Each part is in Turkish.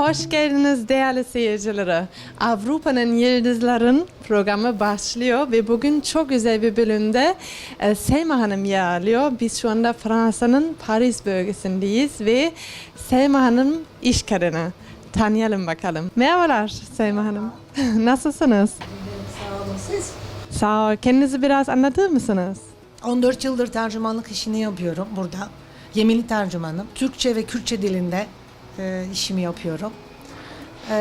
Hoş geldiniz değerli seyircileri. Avrupa'nın Yıldızların programı başlıyor ve bugün çok güzel bir bölümde e, Selma Hanım yer alıyor. Biz şu anda Fransa'nın Paris bölgesindeyiz ve Selma Hanım iş kadını. Tanıyalım bakalım. Merhabalar Selma Hanım. Nasılsınız? Sağ olun siz. Sağ ol. Kendinizi biraz anlatır mısınız? 14 yıldır tercümanlık işini yapıyorum burada. Yeminli tercümanım. Türkçe ve Kürtçe dilinde e, işimi yapıyorum. E,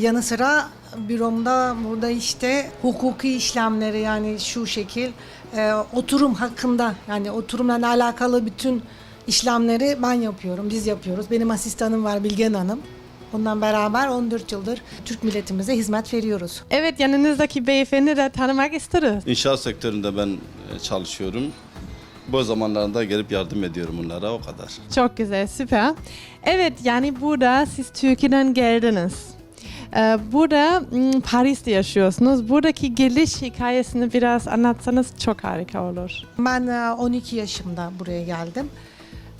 yanı sıra büromda burada işte hukuki işlemleri yani şu şekil e, oturum hakkında yani oturumla alakalı bütün işlemleri ben yapıyorum, biz yapıyoruz. Benim asistanım var Bilgen Hanım. Ondan beraber 14 yıldır Türk milletimize hizmet veriyoruz. Evet yanınızdaki beyefendi de tanımak isteriz. İnşaat sektöründe ben e, çalışıyorum. Bu zamanlarında gelip yardım ediyorum onlara o kadar. Çok güzel, süper. Evet, yani burada siz Türkiye'den geldiniz. Ee, burada m, Paris'te yaşıyorsunuz. Buradaki geliş hikayesini biraz anlatsanız çok harika olur. Ben e, 12 yaşımda buraya geldim.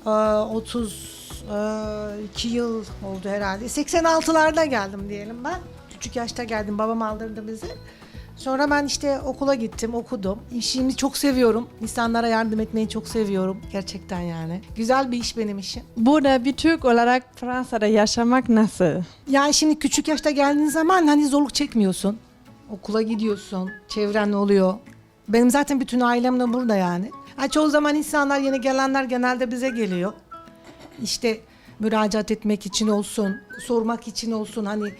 E, 32 yıl oldu herhalde. 86'larda geldim diyelim ben. Küçük yaşta geldim. Babam aldırdı bizi. Sonra ben işte okula gittim, okudum. İşimi çok seviyorum. İnsanlara yardım etmeyi çok seviyorum. Gerçekten yani. Güzel bir iş benim işim. Burada bir Türk olarak Fransa'da yaşamak nasıl? Yani şimdi küçük yaşta geldiğin zaman hani zorluk çekmiyorsun. Okula gidiyorsun, çevren oluyor. Benim zaten bütün ailem de burada yani. Ha, çoğu zaman insanlar yeni gelenler genelde bize geliyor. İşte müracaat etmek için olsun, sormak için olsun hani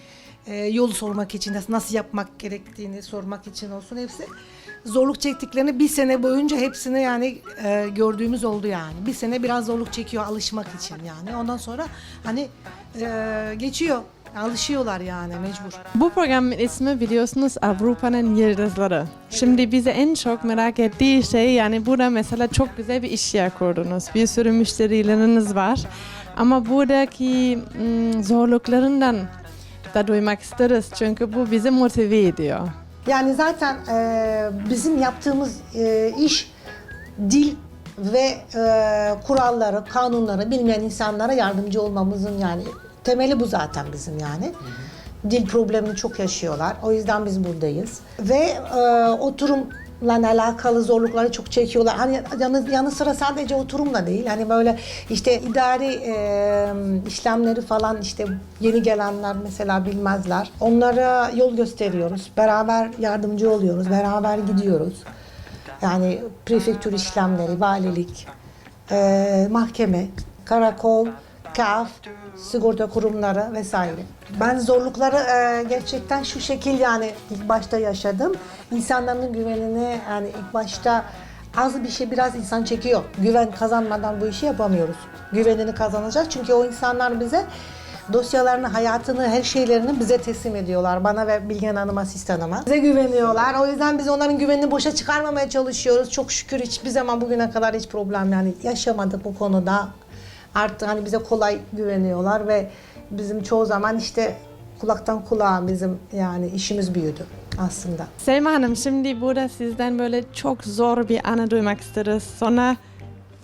e, yol sormak için nasıl, yapmak gerektiğini sormak için olsun hepsi. Zorluk çektiklerini bir sene boyunca hepsini yani e, gördüğümüz oldu yani. Bir sene biraz zorluk çekiyor alışmak için yani. Ondan sonra hani e, geçiyor. Alışıyorlar yani mecbur. Bu programın ismi biliyorsunuz Avrupa'nın Yıldızları. Şimdi bize en çok merak ettiği şey yani burada mesela çok güzel bir iş yer kurdunuz. Bir sürü müşterileriniz var. Ama buradaki zorluklarından da duymak isteriz. Çünkü bu bizi motive ediyor. Yani zaten e, bizim yaptığımız e, iş dil ve e, kuralları, kanunları bilmeyen insanlara yardımcı olmamızın yani temeli bu zaten bizim yani. Dil problemini çok yaşıyorlar. O yüzden biz buradayız. Ve e, oturumla alakalı zorlukları çok çekiyorlar. Hani yanı, yanı sıra sadece oturumla değil. Hani böyle işte idari e, işlemleri falan işte yeni gelenler mesela bilmezler. Onlara yol gösteriyoruz. Beraber yardımcı oluyoruz. Beraber gidiyoruz. Yani prefektür işlemleri, valilik, e, mahkeme, karakol, kaf, sigorta kurumları vesaire. Ben zorlukları e, gerçekten şu şekil yani ilk başta yaşadım. İnsanların güvenini yani ilk başta az bir şey biraz insan çekiyor. Güven kazanmadan bu işi yapamıyoruz. Güvenini kazanacak çünkü o insanlar bize dosyalarını, hayatını, her şeylerini bize teslim ediyorlar. Bana ve Bilgen Hanım asistanıma. Bize güveniyorlar. O yüzden biz onların güvenini boşa çıkarmamaya çalışıyoruz. Çok şükür hiçbir zaman bugüne kadar hiç problem yani yaşamadık bu konuda. Artık hani bize kolay güveniyorlar ve bizim çoğu zaman işte kulaktan kulağa bizim yani işimiz büyüdü aslında. Selma Hanım şimdi burada sizden böyle çok zor bir anı duymak isteriz. Sonra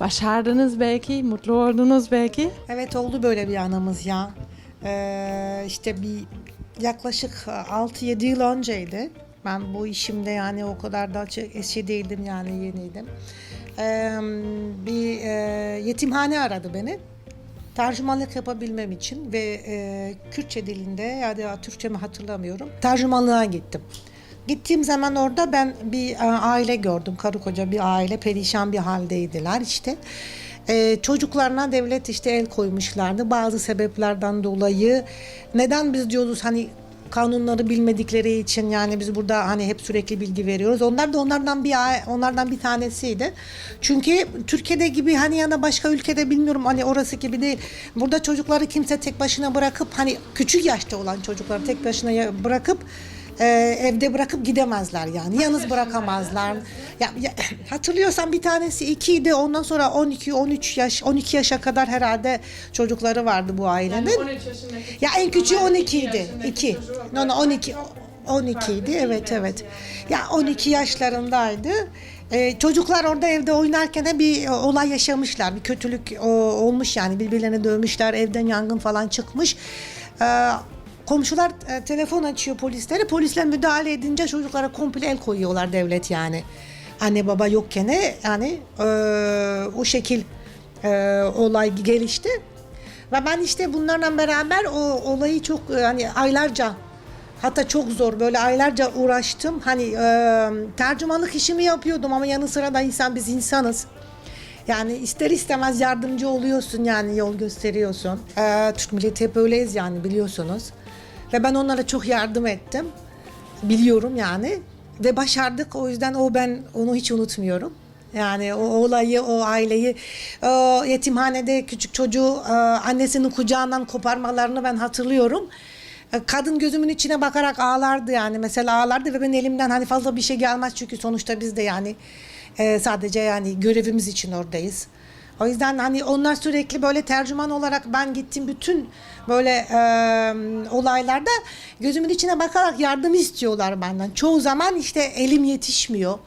başardınız belki, mutlu oldunuz belki. Evet oldu böyle bir anımız ya. Ee, işte bir yaklaşık 6-7 yıl önceydi. Ben bu işimde yani o kadar da çok eski değildim yani yeniydim. Ee, bir e, yetimhane aradı beni. Tercümanlık yapabilmem için ve e, Kürtçe dilinde ya da Türkçe mi hatırlamıyorum. Tercümanlığa gittim. Gittiğim zaman orada ben bir e, aile gördüm. Karı koca bir aile perişan bir haldeydiler işte. E, çocuklarına devlet işte el koymuşlardı bazı sebeplerden dolayı. Neden biz diyoruz hani kanunları bilmedikleri için yani biz burada hani hep sürekli bilgi veriyoruz. Onlar da onlardan bir onlardan bir tanesiydi. Çünkü Türkiye'de gibi hani ya da başka ülkede bilmiyorum hani orası gibi değil. Burada çocukları kimse tek başına bırakıp hani küçük yaşta olan çocukları tek başına bırakıp e, evde bırakıp gidemezler yani. Yalnız bırakamazlar. Ya, ya, hatırlıyorsan bir tanesi ikiydi. Ondan sonra 12 13 yaş 12 yaşa kadar herhalde çocukları vardı bu ailenin. Ya en küçüğü 12 idi. 2. No, no, 12 12 idi. Evet evet. Ya 12 yaşlarındaydı. Ee, çocuklar orada evde oynarken de bir e, olay yaşamışlar. Bir kötülük o, olmuş yani birbirlerini dövmüşler. Evden yangın falan çıkmış. Ee, komşular e, telefon açıyor polislere. Polisler müdahale edince çocuklara komple el koyuyorlar devlet yani. Anne baba yokken yani e, o şekil e, olay gelişti. Ve ben işte bunlarla beraber o olayı çok e, hani aylarca hatta çok zor böyle aylarca uğraştım. Hani e, tercümanlık işimi yapıyordum ama yanı sıra da insan biz insanız. Yani ister istemez yardımcı oluyorsun yani yol gösteriyorsun. Ee, Türk milleti hep öyleyiz yani biliyorsunuz. Ve ben onlara çok yardım ettim. Biliyorum yani. Ve başardık o yüzden o ben onu hiç unutmuyorum. Yani o olayı, o aileyi, o yetimhanede küçük çocuğu e, annesinin kucağından koparmalarını ben hatırlıyorum. E, Kadın gözümün içine bakarak ağlardı yani mesela ağlardı ve ben elimden hani fazla bir şey gelmez çünkü sonuçta biz de yani e, sadece yani görevimiz için oradayız. O yüzden hani onlar sürekli böyle tercüman olarak ben gittim bütün böyle e, olaylarda gözümün içine bakarak yardım istiyorlar benden. Çoğu zaman işte elim yetişmiyor.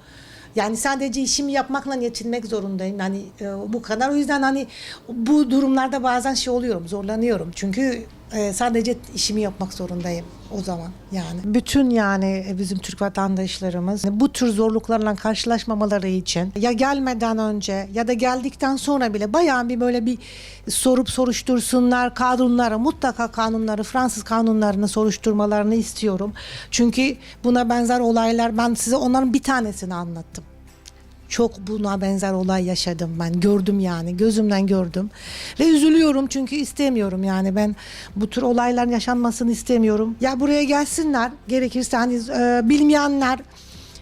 Yani sadece işimi yapmakla yetinmek zorundayım. Yani e, bu kadar. O yüzden hani bu durumlarda bazen şey oluyorum, zorlanıyorum. Çünkü e, sadece işimi yapmak zorundayım o zaman yani. Bütün yani bizim Türk vatandaşlarımız bu tür zorluklarla karşılaşmamaları için ya gelmeden önce ya da geldikten sonra bile bayağı bir böyle bir sorup soruştursunlar kanunları mutlaka kanunları Fransız kanunlarını soruşturmalarını istiyorum. Çünkü buna benzer olaylar ben size onların bir tanesini anlattım çok buna benzer olay yaşadım ben. Gördüm yani gözümden gördüm. Ve üzülüyorum çünkü istemiyorum yani ben bu tür olaylar yaşanmasını istemiyorum. Ya buraya gelsinler gerekirse hani e, bilmeyenler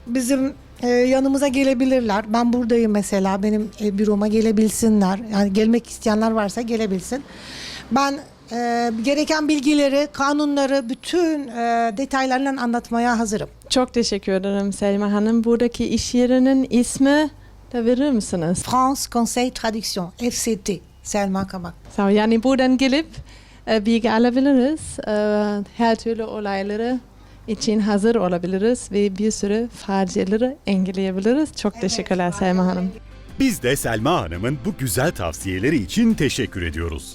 bizim e, yanımıza gelebilirler. Ben buradayım mesela benim e, büroma gelebilsinler. Yani gelmek isteyenler varsa gelebilsin. Ben e, gereken bilgileri, kanunları bütün e, detaylarla anlatmaya hazırım. Çok teşekkür ederim Selma Hanım. Buradaki iş yerinin ismi de verir misiniz? France Conseil Traduction, FCT, Selma Kabak. So, yani buradan gelip e, bilgi alabiliriz. E, her türlü olayları için hazır olabiliriz ve bir sürü faciaları engelleyebiliriz. Çok teşekkürler Selma Hanım. Biz de Selma Hanım'ın bu güzel tavsiyeleri için teşekkür ediyoruz.